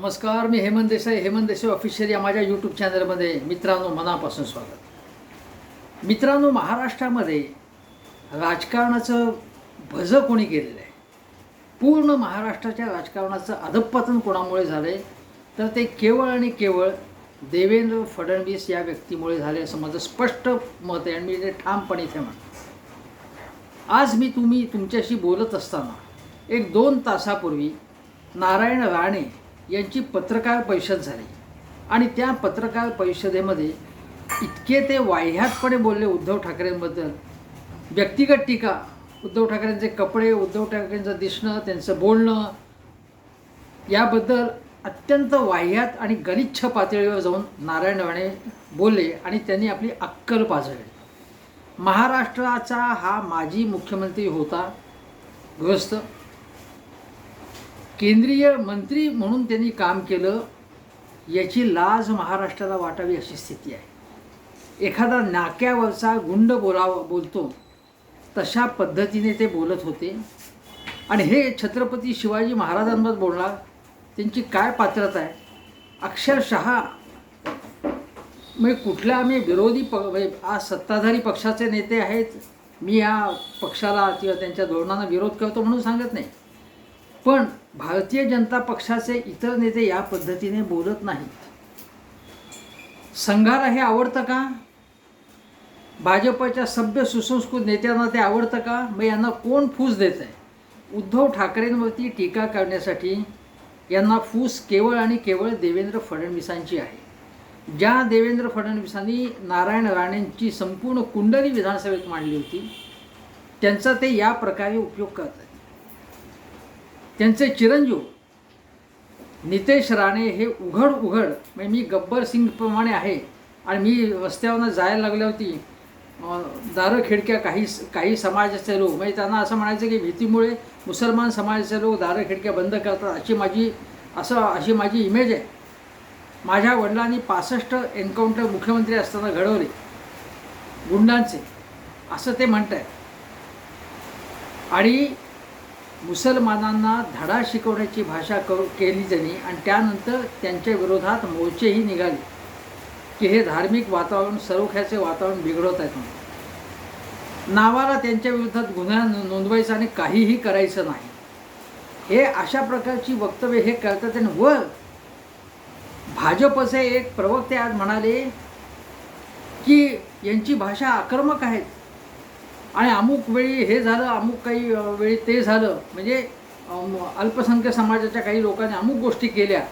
नमस्कार मी हेमंत देसाई. हेमंत देसाई ऑफिशियल या माझ्या यूट्यूब चॅनलमध्ये मित्रांनो मनापासून स्वागत. मित्रांनो महाराष्ट्रामध्ये राजकारणाचं भजं कोणी केलेलं आहे? पूर्ण महाराष्ट्राच्या राजकारणाचं अधपतन कोणामुळे झालं आहे तर ते केवळ आणि केवळ देवेंद्र फडणवीस या व्यक्तीमुळे झाले असं माझं स्पष्ट मत आहे आणि मी ते ठामपणे इथे म्हणतो. आज मी तुम्ही तुमच्याशी बोलत असताना एक दोन तासापूर्वी नारायण राणे यांची पत्रकार परिषद झाली. आणि त्या पत्रकार परिषदेमध्ये इतके ते वाह्यातपणे बोलले उद्धव ठाकरेंबद्दल. व्यक्तिगत टीका उद्धव ठाकरेंचे कपडे उद्धव ठाकरेंचं दिसणं त्यांचं बोलणं याबद्दल अत्यंत वाह्यात आणि गलिच्छ पातळीवर जाऊन नारायण राणे बोलले आणि त्यांनी आपली अक्कल पाजळली. महाराष्ट्राचा हा माजी मुख्यमंत्री होता गृहस्थ केंद्रीय मंत्री म्हणून त्यांनी काम केलं याची लाज महाराष्ट्राला वाटावी अशी स्थिती आहे. एखादा नाक्यावरचा गुंड बोलावा बोलतो तशा पद्धतीने ते बोलत होते. आणि हे छत्रपती शिवाजी महाराजांवर बोलणार त्यांची काय पात्रता आहे? अक्षरशः म्हणजे कुठल्या आम्ही विरोधी प आज म्हणजे सत्ताधारी पक्षाचे नेते आहेत मी या पक्षाला किंवा त्यांच्या धोरणांना विरोध करतो म्हणून सांगत नाही. पण भारतीय जनता पक्षाचे इतर नेते या पद्धतीने बोलत नाहीत. संघाला हे आवडतं का? भाजपच्या सभ्य सुसंस्कृत नेत्यांना ते आवडतं का? मग यांना कोण फूस देत आहे उद्धव ठाकरेंवरती टीका करण्यासाठी यांना फूस केवळ आणि केवळ देवेंद्र फडणवीसांची आहे. ज्या देवेंद्र फडणवीसांनी नारायण राणेंची संपूर्ण कुंडली विधानसभेत मांडली होती त्यांचा ते या प्रकारे उपयोग करत आहेत त्यांचे चिरंजीव नितेश राणे हे उघड उघड म्हणजे मी गब्बर सिंगप्रमाणे आहे आणि मी रस्त्यावरनं जायला लागल्यावरती होती दारं खिडक्या काही काही समाजाचे लोक म्हणजे त्यांना असं म्हणायचं की भीतीमुळे मुसलमान समाजाचे लोक दारं खिडक्या बंद करतात अशी माझी असं अशी माझी इमेज आहे. माझ्या वडिलांनी पासष्ट एन्काउंटर मुख्यमंत्री असताना घडवले. गुंडांचे असं ते म्हणत आहे आणि मुसलमानांना धडा शिकवण्याची भाषा करू केली त्यांनी आणि त्यानंतर त्यांच्या विरोधात मोर्चेही निघाले की हे धार्मिक वातावरण सरोख्याचे वातावरण बिघडवत आहेत म्हणून. नावाला त्यांच्या विरोधात गुन्हा नोंदवायचा आणि काहीही करायचं नाही. हे अशा प्रकारची वक्तव्य हे करतात आणि व भाजपचे एक प्रवक्ते आज म्हणाले की यांची भाषा आक्रमक आहेत. आणि अमुक वेळी हे झालं अमुक काही वेळी ते झालं. म्हणजे अल्पसंख्य समाजाच्या काही लोकांनी अमुक गोष्टी केल्या.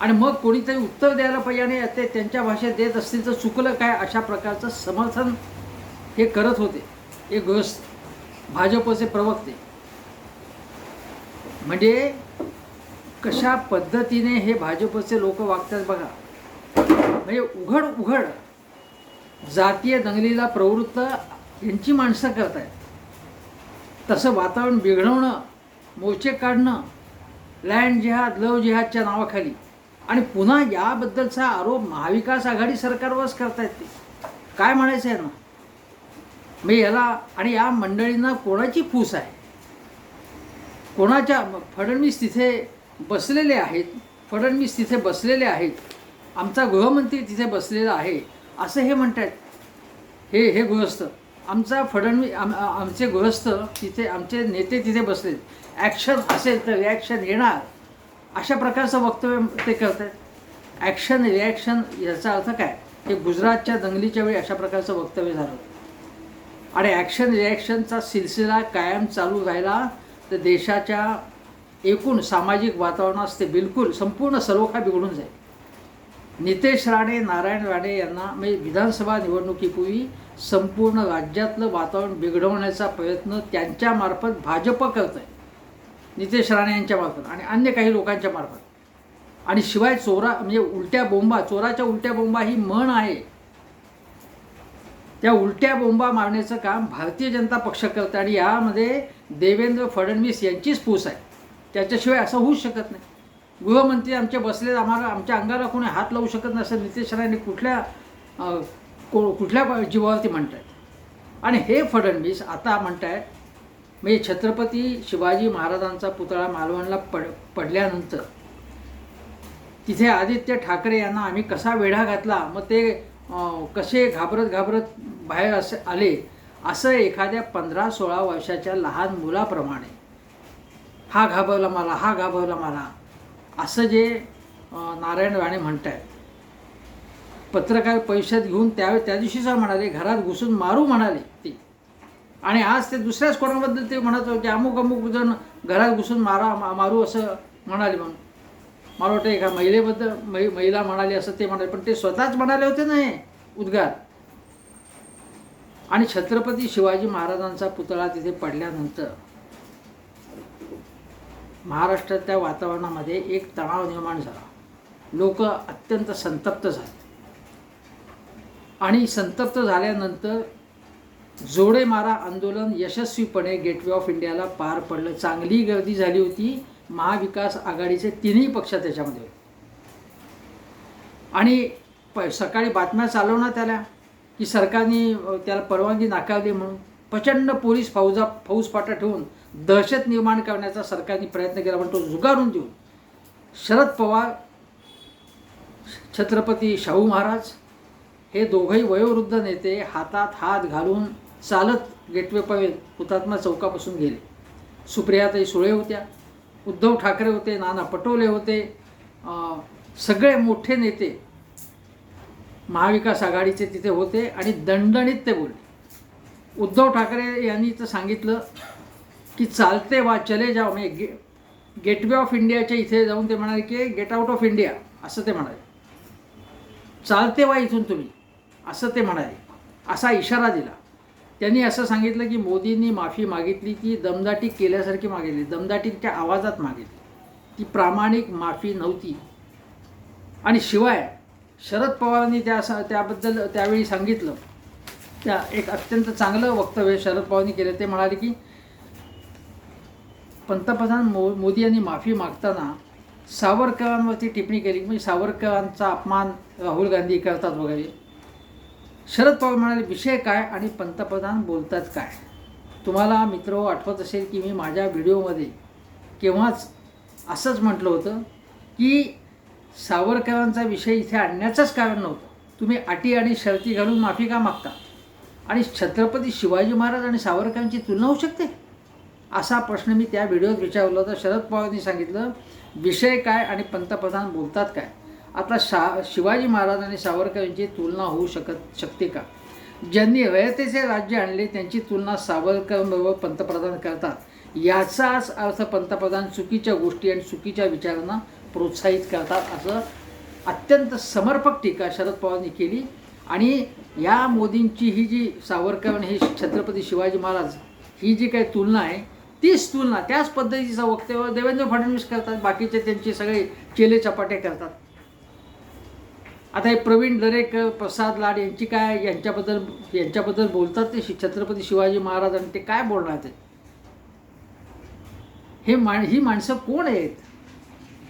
आणि मग कोणीतरी उत्तर द्यायला पाहिजे आणि ते त्यांच्या भाषेत देत असतील तर चुकलं काय अशा प्रकारचं समर्थन हे करत होते. हे ग्रस्त भाजपचे प्रवक्ते. म्हणजे कशा पद्धतीने हे भाजपचे लोक वागतात बघा. म्हणजे उघड उघड जातीय दंगलीला प्रवृत्त यांची माणसं करत आहेत तसं वातावरण बिघडवणं मोर्चे काढणं लँड जिहाद लव जिहादच्या नावाखाली. आणि पुन्हा याबद्दलचा आरोप महाविकास आघाडी सरकारवरच करतायत ते. काय म्हणायचं आहे ना मी याला आणि या मंडळींना कोणाची फूस आहे? कोणाच्या फडणवीस तिथे बसलेले आहेत? फडणवीस तिथे बसलेले आहेत? आमचा गृहमंत्री तिथे बसलेला आहे? असं हे म्हणतात हे हे गृहस्थ. आमचा फडणवीस आम आमचे गृहस्थ तिथे आमचे नेते तिथे बसलेत. ॲक्शन असेल तर रिॲक्शन येणार. अशा प्रकारचं वक्तव्य ते करतात ॲक्शन रिॲक्शन याचा अर्थ काय? हे गुजरातच्या दंगलीच्या वेळी अशा प्रकारचं वक्तव्य झालं आणि ॲक्शन रिॲक्शनचा सिलसिला कायम चालू राहिला तर देशाच्या एकूण सामाजिक वातावरणास ते बिलकुल संपूर्ण सलोखा बिघडून जाईल. नितेश राणे नारायण राणे यांना म्हणजे विधानसभा निवडणुकीपूर्वी संपूर्ण राज्यातलं वातावरण बिघडवण्याचा प्रयत्न त्यांच्यामार्फत भाजप करत आहे नितेश राणे यांच्या मार्फत आणि अन्य काही लोकांच्या मार्फत. आणि शिवाय चोरा म्हणजे उलट्या बोंबा चोराच्या उलट्या बोंबा ही म्हण आहे. त्या उलट्या बोंबा मारण्याचं काम भारतीय जनता पक्ष करतं आणि यामध्ये देवेंद्र फडणवीस यांचीच फूस आहे. त्याच्याशिवाय असं होऊच शकत नाही. गृहमंत्री आमचे बसले आम्हाला आमच्या अंगाला कोणी हात लावू शकत नसेल नितेश राणे कुठल्या को कुठल्या जीवावरती म्हणत आहेत आणि हे फडणवीस आता म्हणत म्हणजे छत्रपती शिवाजी महाराजांचा पुतळा मालवणला पड पडल्यानंतर तिथे आदित्य ठाकरे यांना आम्ही कसा वेढा घातला मग ते कसे घाबरत घाबरत बाहेर असे आले असं एखाद्या पंधरा सोळा वर्षाच्या लहान मुलाप्रमाणे हा घाबरला मला हा घाबरला मला असं जे नारायण राणे म्हणत आहेत पत्रकार परिषद घेऊन त्यावेळी त्या दिवशीच म्हणाले घरात घुसून मारू म्हणाले ते. आणि आज ते दुसऱ्याच कोणाबद्दल ते म्हणत होते अमुक अमुक जण घरात घुसून मारा मा- मारू असं म्हणाले म्हणून. मला वाटतं एका महिलेबद्दल मै महिला म्हणाली असं ते म्हणाले पण ते स्वतःच म्हणाले होते ना हे उद्गार. आणि छत्रपती शिवाजी महाराजांचा पुतळा तिथे पडल्यानंतर महाराष्ट्रातल्या वातावरणामध्ये एक तणाव निर्माण झाला. लोक अत्यंत संतप्त झाले. आणि संतप्त झाल्यानंतर जोडे मारा आंदोलन यशस्वीपणे गेटवे ऑफ इंडियाला पार पडलं. चांगली गर्दी झाली होती. महाविकास आघाडीचे तिन्ही पक्ष त्याच्यामध्ये. होते आणि प सकाळी बातम्या चालवण्यात आल्या की सरकारने त्याला परवानगी नाकारली म्हणून प्रचंड पोलीस फौजा फौजफाटा ठेवून दहशत निर्माण करण्याचा सरकारने प्रयत्न केला पण तो जुगारून देऊन शरद पवार छत्रपती शाहू महाराज हे दोघंही वयोवृद्ध नेते हातात हात घालून चालत गेटवे पवेल हुतात्मा चौकापासून गेले. सुप्रियाताई सुळे होत्या उद्धव ठाकरे होते नाना पटोले होते सगळे मोठे नेते महाविकास आघाडीचे तिथे होते आणि दणदणीत ते बोलले. उद्धव ठाकरे यांनी तर सांगितलं की चालते वा चले जाओ म्हणजे गे गेटवे ऑफ इंडियाच्या इथे जाऊन ते म्हणाले की गेट आउट ऑफ इंडिया असं ते म्हणाले. चालते वा इथून तुम्ही? असं ते म्हणाले. असा इशारा दिला. त्यांनी असं सांगितलं की मोदींनी माफी मागितली ती दमदाटी केल्यासारखी मागितली. दमदाटीच्या आवाजात मागितली. ती प्रामाणिक माफी नव्हती. आणि शिवाय शरद पवारांनी त्या त्याबद्दल त्यावेळी सांगितलं. त्या एक अत्यंत चांगलं वक्तव्य शरद पवारांनी केलं. ते म्हणाले की पंतप्रधान मो मोदी यांनी माफी मागताना सावरकरांवरती टिप्पणी केली. म्हणजे सावरकरांचा अपमान राहुल गांधी करतात वगैरे. शरद पवार म्हणाले विषय काय आणि पंतप्रधान बोलतात काय? तुम्हाला मित्र आठवत असेल की मी माझ्या व्हिडिओमध्ये केव्हाच असंच म्हटलं होतं की सावरकरांचा विषय इथे आणण्याचंच कारण नव्हतं. तुम्ही अटी आणि शर्ती घालून माफी का मागता? आणि छत्रपती शिवाजी महाराज आणि सावरकरांची तुलना होऊ शकते? असा प्रश्न मी त्या व्हिडिओत विचारला होता. शरद पवारांनी सांगितलं विषय काय आणि पंतप्रधान बोलतात काय? आता शा शिवाजी महाराज आणि सावरकर यांची तुलना होऊ शकत शकते का? ज्यांनी रयतेचे राज्य आणले त्यांची तुलना सावरकरांबरोबर पंतप्रधान करतात. याचाच अर्थ पंतप्रधान चुकीच्या गोष्टी आणि चुकीच्या विचारांना प्रोत्साहित करतात असं अत्यंत समर्पक टीका शरद पवारांनी केली. आणि या मोदींची ही जी सावरकर आणि हे छत्रपती शिवाजी महाराज ही जी काही तुलना आहे तीच तुलना त्याच पद्धतीचं वक्तव्य देवेंद्र फडणवीस करतात. बाकीचे त्यांचे सगळे चेले चपाटे करतात. आता हे प्रवीण दरेकर प्रसाद लाड यांची काय यांच्याबद्दल यांच्याबद्दल बोलतात ते? छत्रपती शिवाजी महाराज आणि ते काय बोलणार ते हे माण ही माणसं कोण आहेत?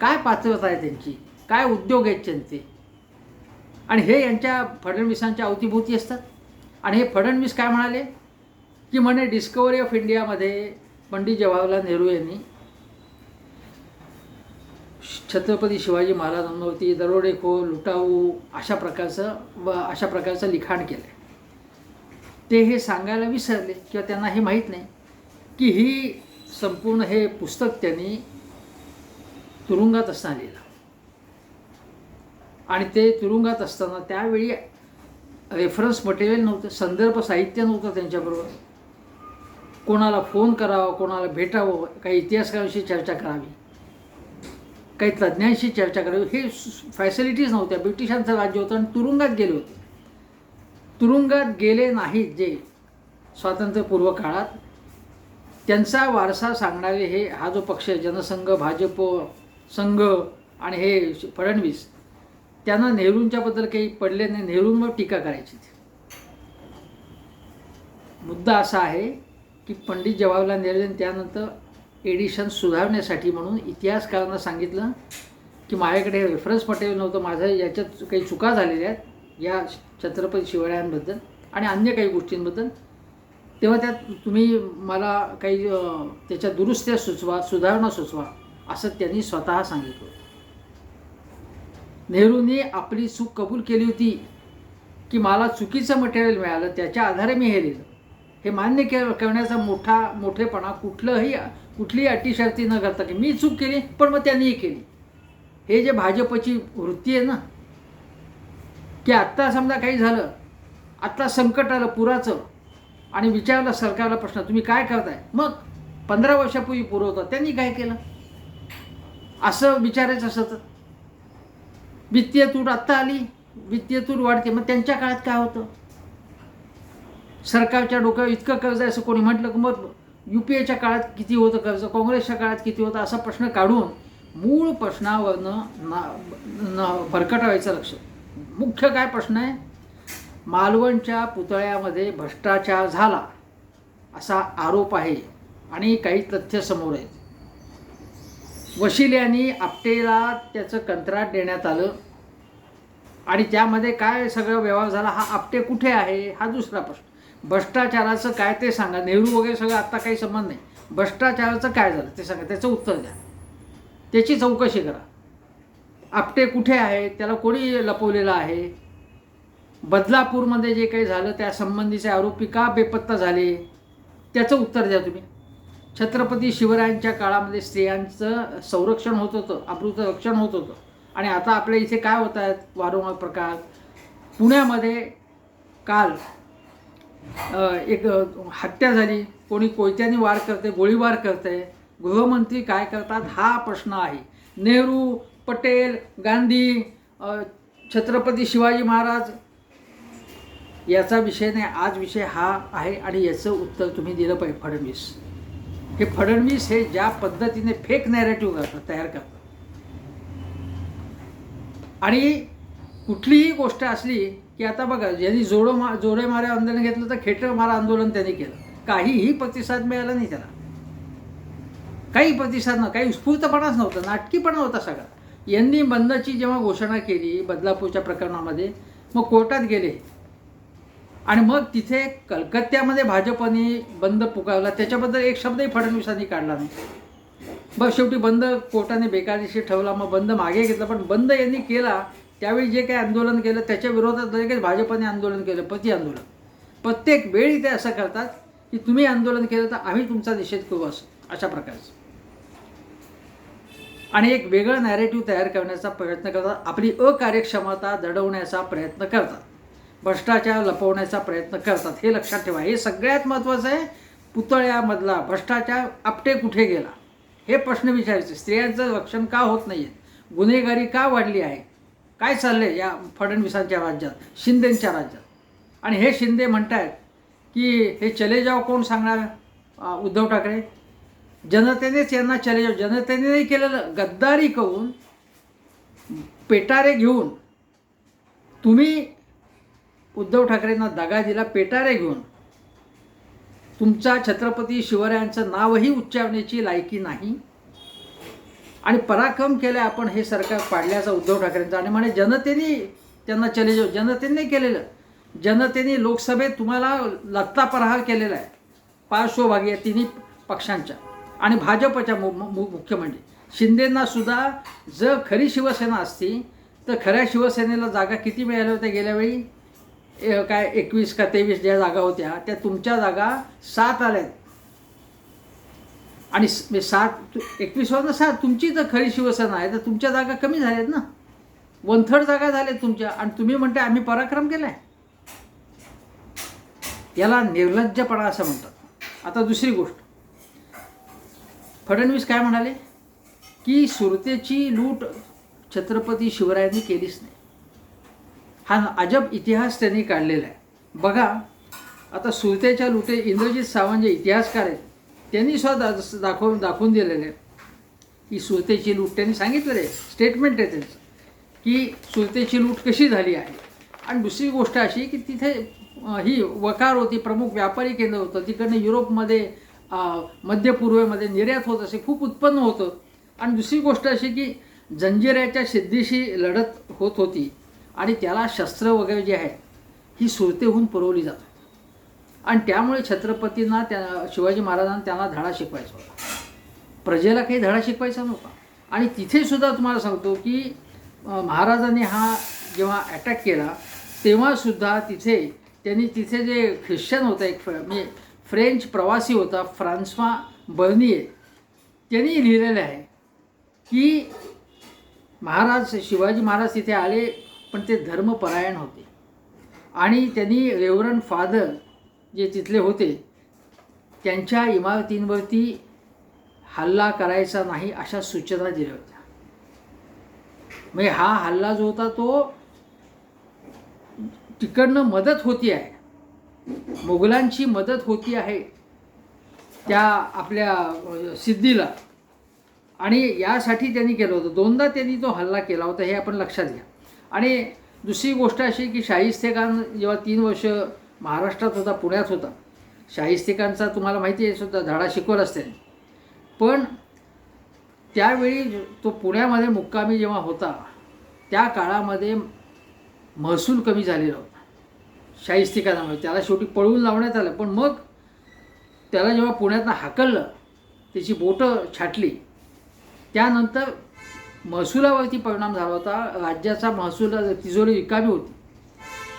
काय पात्रता आहे त्यांची? काय उद्योग आहेत त्यांचे? आणि हे यांच्या फडणवीसांच्या अवतीभोवती असतात? आणि हे फडणवीस काय म्हणाले? की म्हणे डिस्कवरी ऑफ इंडियामध्ये पंडित जवाहरलाल नेहरू यांनी छत्रपती शिवाजी महाराजांवरती दरोडेखोर लुटाऊ अशा प्रकारचं व अशा प्रकारचं लिखाण केलं ते हे सांगायला विसरले किंवा त्यांना हे माहीत नाही की ही संपूर्ण हे पुस्तक त्यांनी तुरुंगात असताना लिहिलं. आणि ते तुरुंगात असताना त्यावेळी रेफरन्स मटेरियल नव्हतं संदर्भ साहित्य नव्हतं त्यांच्याबरोबर. कोणाला फोन करावा कोणाला भेटावं काही इतिहासकारांशी चर्चा करावी. काही तज्ज्ञांशी चर्चा करावी. हे फॅसिलिटीज नव्हत्या. ब्रिटिशांचं राज्य होतं आणि तुरुंगात गेले होते. तुरुंगात गेले नाहीत जे स्वातंत्र्यपूर्व काळात. त्यांचा वारसा सांगणारे हे हा जो पक्ष आहे जनसंघ भाजप संघ आणि हे फडणवीस त्यांना नेहरूंच्याबद्दल काही पडले नाही. नेहरूंवर टीका करायची मुद्दा असा आहे की पंडित जवाहरलाल नेहरू त्यानंतर एडिशन सुधारण्यासाठी म्हणून इतिहासकारांना सांगितलं की माझ्याकडे रेफरन्स मटेरियल नव्हतं माझं याच्यात काही चुका झालेल्या आहेत या छत्रपती शिवरायांबद्दल आणि अन्य काही गोष्टींबद्दल. तेव्हा त्यात तुम्ही मला काही त्याच्या दुरुस्त्या सुचवा सुधारणा सुचवा असं त्यांनी स्वतः सांगितलं. नेहरूंनी आपली चूक कबूल केली होती की मला चुकीचं मटेरियल मिळालं त्याच्या आधारे मी हे लिहिलं. हे मान्य के करण्याचा मोठा मोठेपणा कुठलंही कुठलीही अटीशर्ती न करता की मी चूक केली पण मग त्यांनीही केली. हे जे भाजपची वृत्ती आहे ना की आत्ता समजा काही झालं आत्ता संकट आलं पुराचं आणि विचारलं सरकारला प्रश्न तुम्ही काय करताय? मग पंधरा वर्षापूर्वी पूर होता त्यांनी काय केलं? असं विचारायचं सतत वित्तीय तूट आत्ता आली वित्तीय तूट वाढते. मग त्यांच्या काळात काय होतं? सरकारच्या डोक्यावर इतकं कर्ज आहे असं कोणी म्हटलं की मग यू पी एच्या काळात किती होतं कर्ज काँग्रेसच्या काळात किती होतं असा प्रश्न काढून मूळ प्रश्नावरनं ना न लक्ष. मुख्य काय प्रश्न आहे? मालवणच्या पुतळ्यामध्ये भ्रष्टाचार झाला असा आरोप आहे आणि काही तथ्य समोर आहेत. वशिल्यानी आपटेला त्याचं कंत्राट देण्यात आलं आणि त्यामध्ये काय सगळं व्यवहार झाला हा आपटे कुठे आहे? हा दुसरा प्रश्न. भ्रष्टाचाराचं काय ते सांगा. नेहरू वगैरे सगळं आत्ता काही संबंध नाही. भ्रष्टाचाराचं काय झालं ते सांगा. त्याचं उत्तर द्या. त्याची चौकशी करा. आपटे कुठे आहे? त्याला कोणी लपवलेलं आहे? बदलापूरमध्ये जे काही झालं त्या संबंधीचे आरोपी का बेपत्ता झाले? त्याचं उत्तर द्या तुम्ही. छत्रपती शिवरायांच्या काळामध्ये स्त्रियांचं संरक्षण होत होतं आपलं रक्षण होत होतं. आणि आता आपल्या इथे काय होत आहेत? वारंवार प्रकार. पुण्यामध्ये काल एक हत्या झाली. कोणी कोयत्याने वार करते गोळीबार करते गृहमंत्री काय करतात? हा प्रश्न आहे. नेहरू पटेल गांधी छत्रपती शिवाजी महाराज याचा विषय नाही. आज विषय हा आहे आणि याचं उत्तर तुम्ही दिलं पाहिजे फडणवीस. हे फडणवीस हे ज्या पद्धतीने फेक नॅरेटिव्ह करतात तयार करतात. आणि कुठलीही गोष्ट असली की आता बघा ज्यांनी जोडो मा जोडे मारे आंदोलन घेतलं तर खेटर मारा आंदोलन त्यांनी केलं. काहीही प्रतिसाद मिळाला नाही त्याला. काही प्रतिसाद न काही उत्स्फूर्तपणाच नव्हता नाटकीपणा होता सगळा. यांनी बंदची जेव्हा घोषणा केली बदलापूरच्या प्रकरणामध्ये मग कोर्टात गेले. आणि मग तिथे कलकत्त्यामध्ये भाजपने बंद पुकारला. त्याच्याबद्दल एक शब्दही फडणवीसांनी काढला नाही. बस शेवटी बंद कोर्टाने बेकायदेशीर ठेवला मग बंद मागे घेतला. पण बंद यांनी केला त्यावेळी जे काही आंदोलन केलं त्याच्या विरोधात लगेच भाजपने आंदोलन केलं पती आंदोलन. प्रत्येक वेळी ते असं करतात की तुम्ही आंदोलन केलं तर आम्ही तुमचा निषेध करू असं अशा प्रकारचं. आणि एक वेगळं नॅरेटिव्ह तयार करण्याचा प्रयत्न करतात आपली अकार्यक्षमता दडवण्याचा प्रयत्न करतात. भ्रष्टाचार लपवण्याचा प्रयत्न करतात. हे लक्षात ठेवा. हे सगळ्यात महत्त्वाचं आहे पुतळ्यामधला भ्रष्टाचार आपटे कुठे गेला? हे प्रश्न विचारायचे. स्त्रियांचं रक्षण का होत नाही आहे गुन्हेगारी का वाढली आहे? काय चाललं आहे या फडणवीसांच्या राज्यात शिंदेंच्या राज्यात? आणि हे शिंदे म्हणतायत की हे चले जाव कोण सांगणार? उद्धव ठाकरे. जनतेनेच यांना चले जाव जनतेने केलेलं गद्दारी करून पेटारे घेऊन तुम्ही उद्धव ठाकरेंना दगा दिला पेटारे घेऊन. तुमचा छत्रपती शिवरायांचं नावही उच्चारण्याची लायकी नाही. आणि पराक्रम केला आपण हे सरकार पाडल्याचा उद्धव ठाकरेंचा. आणि म्हणे जनतेने त्यांना चले जाऊ जनतेने केलेलं. जनतेने लोकसभेत तुम्हाला लत्ता प्रहार केलेला आहे. पार्श्वभागी या तिन्ही पक्षांच्या. आणि भाजपच्या मु मु मुख्य म्हणजे शिंदेंनासुद्धा जर खरी शिवसेना असती तर खऱ्या शिवसेनेला जागा किती मिळाल्या होत्या गेल्या वेळी? काय एकवीस का तेवीस ज्या जागा होत्या त्या तुमच्या जागा सात आल्या आहेत. आणि स- म्हणजे सात एकवीसवर सात तुमची जर खरी शिवसेना आहे तर तुमच्या जागा कमी झाल्यात ना? वन थर्ड जागा झाल्या तुमच्या आणि तुम्ही म्हणते आम्ही पराक्रम केलाय. याला निर्लज्जपणा असं म्हणतात. आता दुसरी गोष्ट. फडणवीस काय म्हणाले? की सुरतेची लूट छत्रपती शिवरायांनी केलीच नाही. हा अजब इतिहास त्यांनी काढलेला आहे. बघा आता सुरतेच्या लुटे इंद्रजित सावंत जे इतिहासकार आहेत. त्यांनी स्वतः दाखवून दाखवून दिलेले आहे. की सुरतेची लूट त्यांनी सांगितलेलं आहे. स्टेटमेंट आहे त्यांचं. की सुरतेची लूट कशी झाली आहे? आणि दुसरी गोष्ट अशी की तिथे ही वकार होती प्रमुख व्यापारी केंद्र होतं. तिकडनं युरोपमध्ये मध्य पूर्वेमध्ये निर्यात होत असे खूप उत्पन्न होतं. आणि दुसरी गोष्ट अशी की जंजिऱ्याच्या सिद्धीशी लढत होत होती. आणि त्याला शस्त्र वगैरे जे आहे ही सुरतेहून पुरवली जात आणि त्यामुळे छत्रपतींना त्या शिवाजी महाराजांना त्यांना धडा शिकवायचा होता. प्रजेला काही धडा शिकवायचा नव्हता. आणि तिथे सुद्धा तुम्हाला सांगतो की महाराजांनी हा जेव्हा अटॅक केला तेव्हासुद्धा तिथे त्यांनी तिथे जे ख्रिश्चन होता एक म्हणजे फ्रेंच प्रवासी होता फ्रान्सवा बर्निये त्यांनी लिहिलेलं आहे की महाराज शिवाजी महाराज तिथे आले पण ते धर्मपरायण होते. आणि त्यांनी रेवरन फादर जे तिथले होते त्यांच्या इमारतींवरती हल्ला करायचा नाही अशा सूचना दिल्या होत्या. म्हणजे हा हल्ला जो होता तो तिकडनं मदत होती आहे. मुघलांची मदत होती आहे त्या आपल्या सिद्धीला. आणि यासाठी त्यांनी केलं होतं. दोनदा त्यांनी तो हल्ला केला होता हे आपण लक्षात घ्या. आणि दुसरी गोष्ट अशी की शाहिस्ते खान जेव्हा तीन वर्ष महाराष्ट्रात होता पुण्यात होता. शाहिस्तिकांचा तुम्हाला माहिती आहे सुद्धा धडा शिकवला असते पण त्यावेळी तो पुण्यामध्ये मुक्कामी जेव्हा होता त्या काळामध्ये महसूल कमी झालेला होता. शाहिस्तिकानामुळे त्याला शेवटी पळवून लावण्यात आलं. पण मग त्याला जेव्हा पुण्यातनं हाकललं त्याची बोटं छाटली त्यानंतर महसुलावरती परिणाम झाला होता. राज्याचा महसूल तिजोरी रिकामी होती.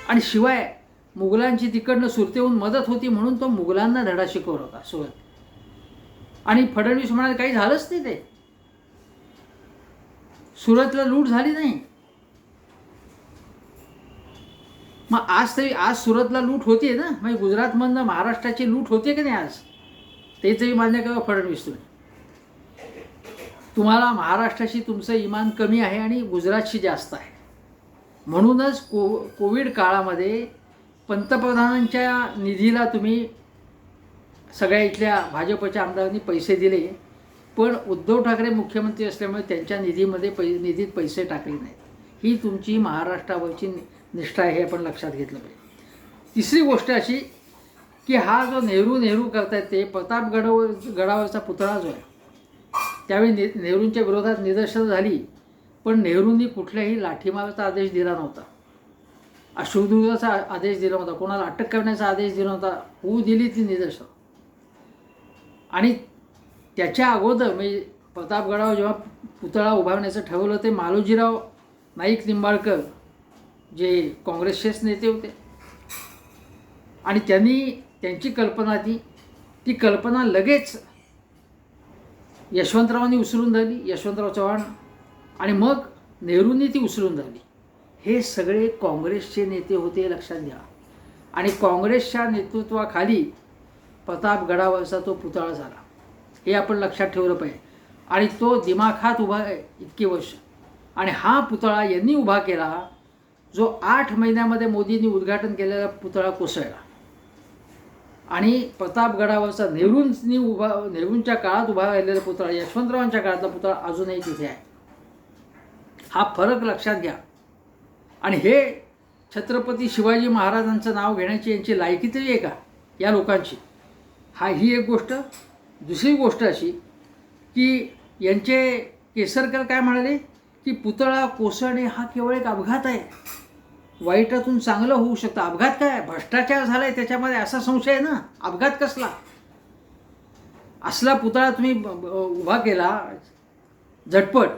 आणि शिवाय मुघलांची तिकडनं सुरतेहून मदत होती म्हणून तो मुघलांना धडा शिकवत होता सुरत आणि फडणवीस म्हणाले काही झालंच नाही ते. सुरतला लूट झाली नाही. मग आज तरी आज सुरतला लूट होते ना? म्हणजे गुजरातमधनं महाराष्ट्राची लूट होते की नाही आज? ते तरी मान्य करा फडणवीस तुम्ही. तुम्हाला महाराष्ट्राशी तुमचं इमान कमी आहे आणि गुजरातशी जास्त आहे. म्हणूनच को कोविड काळामध्ये पंतप्रधानांच्या निधीला तुम्ही सगळ्या इथल्या भाजपच्या आमदारांनी पैसे दिले पण उद्धव ठाकरे मुख्यमंत्री असल्यामुळे त्यांच्या निधीमध्ये पै निधीत पैसे टाकले नाहीत. ही तुमची महाराष्ट्रावरची नि- निष्ठा आहे हे आपण लक्षात घेतलं पाहिजे. तिसरी गोष्ट अशी की हा जो नेहरू नेहरू करतायत ते प्रतापगडावर गडावरचा पुतळा जो आहे त्यावेळी ने नेहरूंच्या विरोधात निदर्शनं झाली पण नेहरूंनी कुठल्याही लाठीमाराचा आदेश दिला नव्हता. अश्रुदुर्गाचा आदेश दिला होता. कोणाला अटक करण्याचा आदेश दिला होता होऊ दिली ती निदर्शन. आणि त्याच्या अगोदर म्हणजे प्रतापगडावर जेव्हा पुतळा उभारण्याचं ठरवलं ते मालोजीराव नाईक निंबाळकर जे काँग्रेसचेच नेते होते. आणि त्यांनी त्यांची कल्पना ती ती कल्पना लगेच यशवंतरावांनी उचलून धरली यशवंतराव चव्हाण. आणि मग नेहरूंनी ती उचलून धरली. हे सगळे काँग्रेसचे नेते होते लक्षात घ्या. आणि काँग्रेसच्या नेतृत्वाखाली प्रतापगडावरचा तो पुतळा झाला. हे आपण लक्षात ठेवलं पाहिजे. आणि तो दिमाखात उभा आहे इतकी वर्ष. आणि हा पुतळा यांनी उभा केला जो आठ महिन्यामध्ये मोदींनी उद्घाटन केलेला पुतळा कोसळला. आणि प्रतापगडावरचा नेहरूंनी उभा नेहरूंच्या काळात उभा राहिलेला पुतळा यशवंतरावांच्या काळातला पुतळा अजूनही तिथे आहे. हा फरक लक्षात घ्या. आणि हे छत्रपती शिवाजी महाराजांचं नाव घेण्याची यांची लायकी तरी आहे का या लोकांची? हा ही एक गोष्ट. दुसरी गोष्ट अशी की यांचे केसरकर काय म्हणाले? की पुतळा कोसळणे हा केवळ एक अपघात आहे. वाईटातून चांगलं होऊ शकतं. अपघात काय? भ्रष्टाचार झाला आहे त्याच्यामध्ये असा संशय आहे ना? अपघात कसला? असला पुतळा तुम्ही उभा केला झटपट.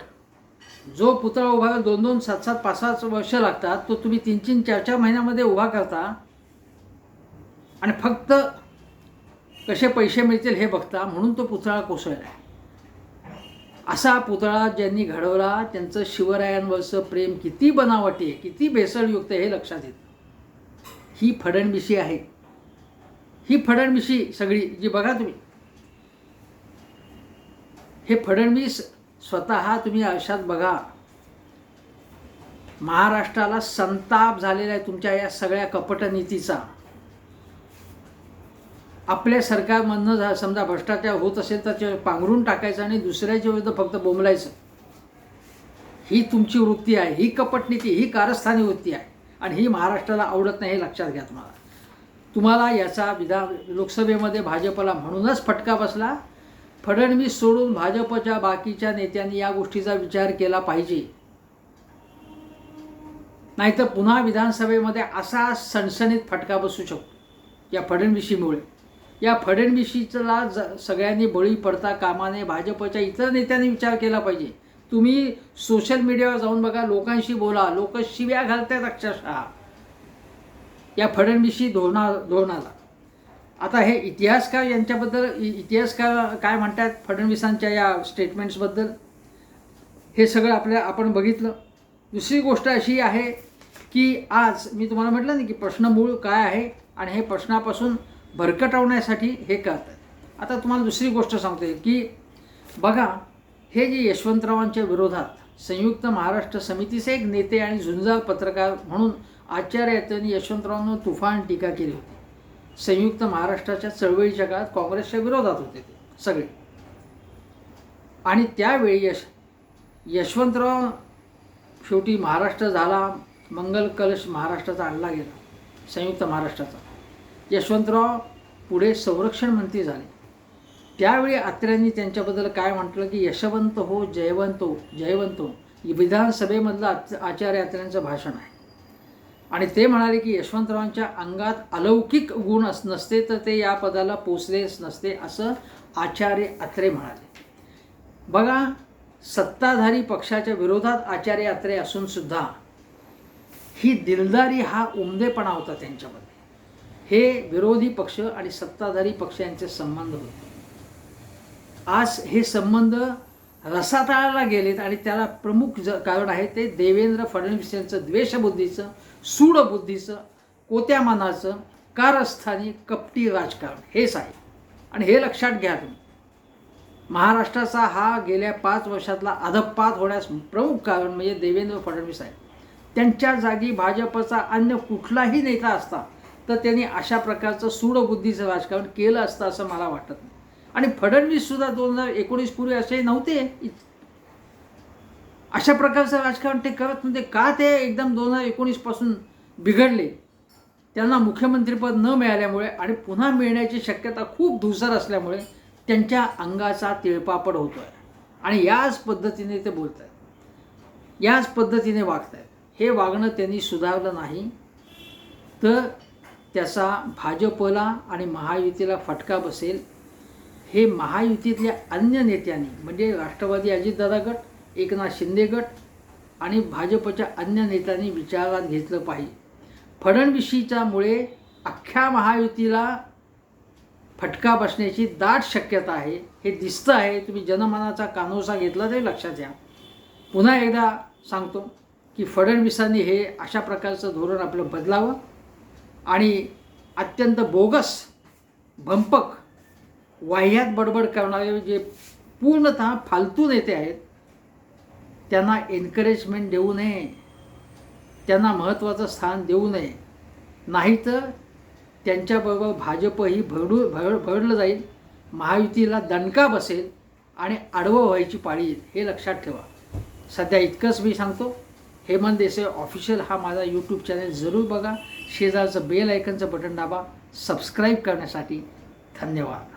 जो पुतळा उभा दोन दोन सात सात पाच सात वर्ष लागतात तो तुम्ही तीन तीन चार चार महिन्यामध्ये उभा करता. आणि फक्त कसे पैसे मिळतील हे बघता म्हणून तो पुतळा कोसळला आहे असा पुतळा ज्यांनी घडवला त्यांचं शिवरायांवरचं प्रेम किती बनावटी आहे किती भेसळयुक्त आहे हे लक्षात येतं. ही फडणविशी आहे. ही फडणविशी सगळी जी बघा तुम्ही. हे फडणवीस स्वतः तुम्ही आयुष्यात बघा. महाराष्ट्राला संताप झालेला आहे तुमच्या या सगळ्या कपटनीतीचा. आपल्या सरकारमधनं झा समजा भ्रष्टाचार होत असेल तर ते पांघरून टाकायचं आणि दुसऱ्याच्या विरुद्ध फक्त बोंबलायचं. ही तुमची वृत्ती आहे ही कपटनीती ही कारस्थानी वृत्ती आहे आणि ही महाराष्ट्राला आवडत नाही हे लक्षात घ्या तुम्हाला. तुम्हाला याचा विधान लोकसभेमध्ये भाजपला म्हणूनच फटका बसला. फडणवीस सोडून भाजपच्या बाकीच्या नेत्यांनी या गोष्टीचा विचार केला पाहिजे. नाहीतर पुन्हा विधानसभेमध्ये असा सणसणीत फटका बसू शकतो. या फडणवीसीमुळे. या फडणवीसीला ज सगळ्यांनी बळी पडता कामाने भाजपच्या इतर नेत्यांनी विचार केला पाहिजे. तुम्ही सोशल मीडियावर जाऊन बघा लोकांशी बोला लोक शिव्या घालतात अक्षरशः. या फडणवीसी धोरणा धोरणाला. आता हे इतिहासकार यांच्याबद्दल इ- इतिहासकार काय म्हणतात फडणवीसांच्या या स्टेटमेंट्सबद्दल हे सगळं आपल्या आपण बघितलं. दुसरी गोष्ट अशी आहे की आज मी तुम्हाला म्हटलं ना की प्रश्न मूळ काय आहे आणि हे प्रश्नापासून भरकटवण्यासाठी हे करतात. आता तुम्हाला दुसरी गोष्ट सांगते की बघा हे जे यशवंतरावांच्या विरोधात संयुक्त महाराष्ट्र समितीचे एक नेते आणि झुंजार पत्रकार म्हणून आचार्य यांनी यशवंतरावांना तुफान टीका केली होती. संयुक्त महाराष्ट्राच्या चळवळीच्या काळात काँग्रेसच्या विरोधात होते ते सगळे. आणि त्यावेळी यश यशवंतराव शेवटी महाराष्ट्र झाला मंगल कलश महाराष्ट्राचा आणला गेला संयुक्त महाराष्ट्राचा. यशवंतराव पुढे संरक्षण मंत्री झाले. त्यावेळी आत्र्यांनी त्यांच्याबद्दल काय म्हटलं की यशवंत हो जयवंत हो जयवंत हो. विधानसभेमधलं आच- आचार्य आत्र्यांचं भाषण आहे. आणि ते म्हणाले की यशवंतरावांच्या अंगात अलौकिक गुण अस नसते तर ते या पदाला पोचलेच नसते असं आचार्य अत्रे म्हणाले. बघा सत्ताधारी पक्षाच्या विरोधात आचार्य अत्रे असूनसुद्धा ही दिलदारी हा उमदेपणा होता त्यांच्यामध्ये. हे विरोधी पक्ष आणि सत्ताधारी पक्ष यांचे संबंध होते. आज हे संबंध रसातळाला गेलेत आणि त्याला प्रमुख ज कारण आहे ते देवेंद्र फडणवीस यांचं द्वेषबुद्धीचं सूडबुद्धीचं कोत्या मनाचं कारस्थानी कपटी राजकारण. हेच आहे आणि हे लक्षात घ्या तुम्ही. महाराष्ट्राचा हा गेल्या पाच वर्षातला अधपात होण्यास प्रमुख कारण म्हणजे देवेंद्र फडणवीस आहे त्यांच्या जागी भाजपचा अन्य कुठलाही नेता असता तर त्यांनी अशा प्रकारचं सूडबुद्धीचं राजकारण केलं असतं असं मला वाटत नाही. आणि फडणवीससुद्धा दोन हजार एकोणीस पूर्वी असे नव्हते अशा प्रकारचं राजकारण ते करत नव्हते. का ते एकदम दोन हजार एकोणीसपासून बिघडले? त्यांना मुख्यमंत्रीपद न मिळाल्यामुळे आणि पुन्हा मिळण्याची शक्यता खूप धुसर असल्यामुळे त्यांच्या अंगाचा तिळपापड होतो आहे आणि याच पद्धतीने ते बोलत आहेत याच पद्धतीने वागत आहेत हे वागणं त्यांनी सुधारलं नाही. तर त्याचा भाजपला आणि महायुतीला फटका बसेल. हे महायुतीतल्या अन्य नेत्यांनी म्हणजे राष्ट्रवादी अजितदादा गट एकनाथ शिंदे गट आणि भाजपच्या अन्य नेत्यांनी विचारात घेतलं पाहिजे. फडणवीसीच्यामुळे अख्ख्या महायुतीला फटका बसण्याची दाट शक्यता आहे. हे दिसतं आहे. तुम्ही जनमनाचा कानोसा घेतला तरी लक्षात घ्या. पुन्हा एकदा सांगतो की फडणवीसांनी हे अशा प्रकारचं धोरण आपलं बदलावं आणि अत्यंत बोगस भंपक वाह्यात बडबड करणारे जे पूर्णतः फालतू नेते आहेत त्यांना एनकरेजमेंट देऊ नये. त्यांना महत्त्वाचं स्थान देऊ नये. नाहीतर त्यांच्याबरोबर भाजपही भरडू भर भरडलं जाईल. महायुतीला दणका बसेल आणि आडवं व्हायची पाळी येईल हे लक्षात ठेवा. सध्या इतकंच मी सांगतो. हेमंत देसाई ऑफिशियल हा माझा यूट्यूब चॅनल जरूर बघा. शेजारचं बेल आयकनचं बटन दाबा. सबस्क्राईब करण्यासाठी धन्यवाद.